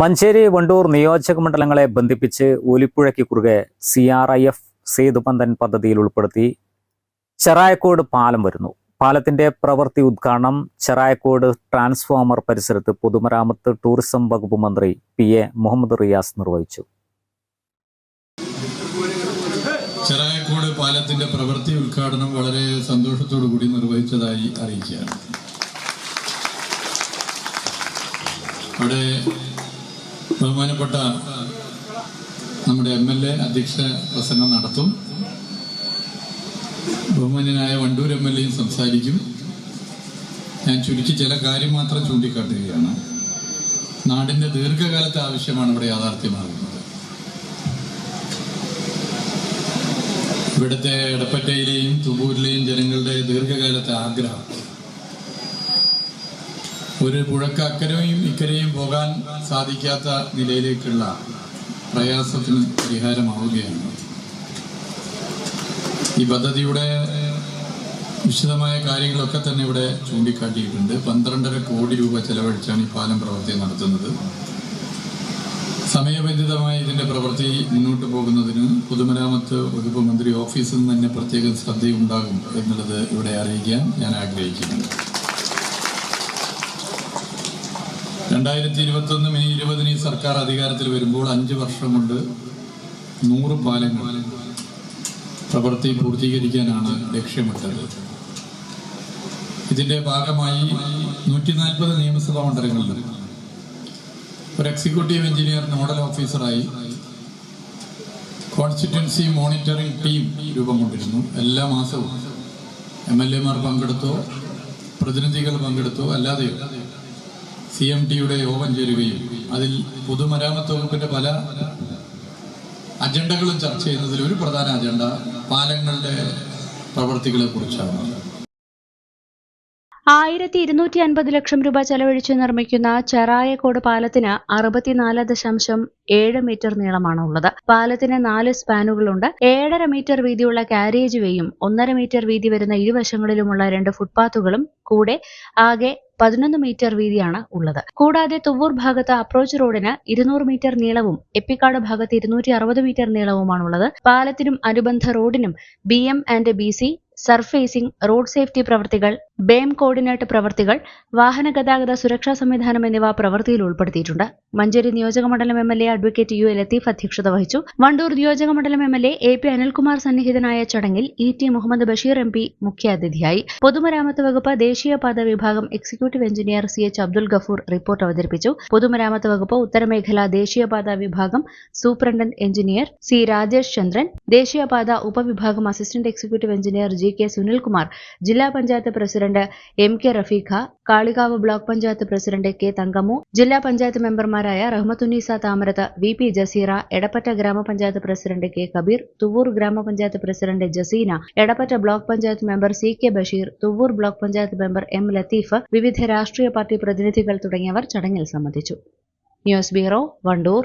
മഞ്ചേരി വണ്ടൂർ നിയോജക മണ്ഡലങ്ങളെ ബന്ധിപ്പിച്ച് ഒലിപ്പുഴയ്ക്ക് കുറുകെ C R I F Setu Bandhan പദ്ധതിയിൽ ഉൾപ്പെടുത്തി ചെറായക്കോട് പാലം വരുന്നു. പാലത്തിന്റെ പ്രവൃത്തി ഉദ്ഘാടനം ചെറായക്കോട് ട്രാൻസ്ഫോമർ പരിസരത്ത് പൊതുമരാമത്ത് ടൂറിസം വകുപ്പ് മന്ത്രി പി എ മുഹമ്മദ് റിയാസ് നിർവഹിച്ചു. ചെറായക്കോട് പാലത്തിന്റെ പ്രവൃത്തി ഉദ്ഘാടനം വളരെ സന്തോഷത്തോടു കൂടി നിർവഹിച്ചതായി അറിയിക്കുകയാണ്. അവിടെ ബഹുമാനപ്പെട്ട നമ്മുടെ എം എൽ എ അധ്യക്ഷ പ്രസംഗം നടത്തും. ബഹുമാന്യനായ വണ്ടൂർ എം എൽ എയും സംസാരിക്കും. ഞാൻ ചുരുക്കി ചില കാര്യം മാത്രം ചൂണ്ടിക്കാട്ടുകയാണ്. നാടിന്റെ ദീർഘകാലത്തെ ആവശ്യമാണ് ഇവിടെ യാഥാർത്ഥ്യമാകുന്നത്. ഇവിടുത്തെ എടപ്പറ്റയിലെയും തുമ്പൂരിലെയും ജനങ്ങളുടെ ദീർഘകാലത്തെ ആഗ്രഹം ഒരു പുഴക്ക് അക്കരയും ഇക്കരയും പോകാൻ സാധിക്കാത്ത നിലയിലേക്കുള്ള പ്രയാസത്തിന് പരിഹാരമാവുകയാണ്. ഈ പദ്ധതിയുടെ വിശദമായ കാര്യങ്ങളൊക്കെ തന്നെ ഇവിടെ ചൂണ്ടിക്കാട്ടിയിട്ടുണ്ട്. പന്ത്രണ്ടര കോടി രൂപ ചെലവഴിച്ചാണ് ഈ പാലം പ്രവൃത്തി നടത്തുന്നത്. സമയബന്ധിതമായി ഇതിന്റെ പ്രവൃത്തി മുന്നോട്ട് പോകുന്നതിന് പൊതുമരാമത്ത് വകുപ്പ് മന്ത്രി ഓഫീസിൽ നിന്ന് തന്നെ പ്രത്യേകം ശ്രദ്ധയുണ്ടാകും എന്നുള്ളത് ഇവിടെ അറിയിക്കാൻ ഞാൻ ആഗ്രഹിക്കുന്നു. രണ്ടായിരത്തി ഇരുപത്തി ഒന്ന് മെയ് ഇരുപതിന് ഈ സർക്കാർ അധികാരത്തിൽ വരുമ്പോൾ അഞ്ച് വർഷം കൊണ്ട് നൂറ് പാലങ്ങൾ പ്രവൃത്തി പൂർത്തീകരിക്കാനാണ് ലക്ഷ്യമിട്ടത്. ഇതിന്റെ ഭാഗമായി നൂറ്റി നാൽപ്പത് നിയമസഭാ മണ്ഡലങ്ങളിൽ ഒരു എക്സിക്യൂട്ടീവ് എഞ്ചിനീയർ നോഡൽ ഓഫീസറായി കോൺസ്റ്റിറ്റ്വൻസി മോണിറ്ററിംഗ് ടീം രൂപം കൊണ്ടിരുന്നു. എല്ലാ മാസവും എം എൽ എമാർ പങ്കെടുത്തോ പ്രതിനിധികൾ പങ്കെടുത്തോ അല്ലാതെയോ സി എം ടിയുടെ യോഗം ചേരുകയും അതിൽ പൊതുമരാമത്ത് വകുപ്പിന്റെ പല അജണ്ടകളും ചർച്ച ചെയ്യുന്നതിൽ ഒരു പ്രധാന അജണ്ട പാലങ്ങളുടെ പ്രവർത്തികളെ കുറിച്ചാണ്. ആയിരത്തി ഇരുന്നൂറ്റി അൻപത് ലക്ഷം രൂപ ചെലവഴിച്ച് നിർമ്മിക്കുന്ന ചെറായക്കോട് പാലത്തിന് അറുപത്തിനാല് ദശാംശം ഏഴ് മീറ്റർ നീളമാണ് ഉള്ളത് പാലത്തിന് നാല് സ്പാനുകളുണ്ട്. ഏഴര മീറ്റർ വീതിയുള്ള കാരേജ് വേയും ഒന്നര മീറ്റർ വീതി വരുന്ന ഇരുവശങ്ങളിലുമുള്ള രണ്ട് ഫുട്പാത്തുകളും കൂടെ ആകെ പതിനൊന്ന് മീറ്റർ വീതിയാണ് ഉള്ളത്. കൂടാതെ തുവ്വൂർ ഭാഗത്ത് അപ്രോച്ച് റോഡിന് ഇരുന്നൂറ് മീറ്റർ നീളവും എപ്പിക്കാട് ഭാഗത്ത് ഇരുന്നൂറ്റി അറുപത് മീറ്റർ നീളവുമാണുള്ളത് പാലത്തിനും അനുബന്ധ റോഡിനും B M and B C surfacing road safety പ്രവർത്തികൾ ബേം കോർഡിനേറ്റ് പ്രവർത്തികൾ വാഹന ഗതാഗത സുരക്ഷാ സംവിധാനം എന്നിവ പ്രവൃത്തിയിൽ ഉൾപ്പെടുത്തിയിട്ടുണ്ട്. മഞ്ചേരി നിയോജക മണ്ഡലം M L A advocate U A Latheef അധ്യക്ഷത വഹിച്ചു. വണ്ടൂർ നിയോജക മണ്ഡലം M L A A P Anilkumar സന്നിഹിതനായ ചടങ്ങിൽ E T Muhammad Basheer M P മുഖ്യാതിഥിയായി. പൊതുമരാമത്ത് വകുപ്പ് ദേശീയപാത വിഭാഗം executive engineer C H Abdul Gafoor report അവതരിപ്പിച്ചു. പൊതുമരാമത്ത് വകുപ്പ് ഉത്തരമേഖല ദേശീയപാത വിഭാഗം superintendent engineer C Rajesh Chandran ദേശീയപാത ഉപവിഭാഗം assistant executive engineer G K Sunilkumar ജില്ലാ panchayat president M K Rafeeqa Kalikavu block panchayat president K Thankamu ജില്ലാ പഞ്ചായത്ത് മെമ്പർമാരായ Rahmathunnisa Thamarath V P Jaseera Edappatta gramapanchayat president K Kabeer Thuvvur gramapanchayat president Jaseena Edappatta block panchayat member C K Basheer Thuvvur block panchayat member M Latheef വിവിധ രാഷ്ട്രീയ party പ്രതിനിധികൾ തുടങ്ങിയവർ ചടങ്ങിൽ സംബന്ധിച്ചു. News bureau Wandoor.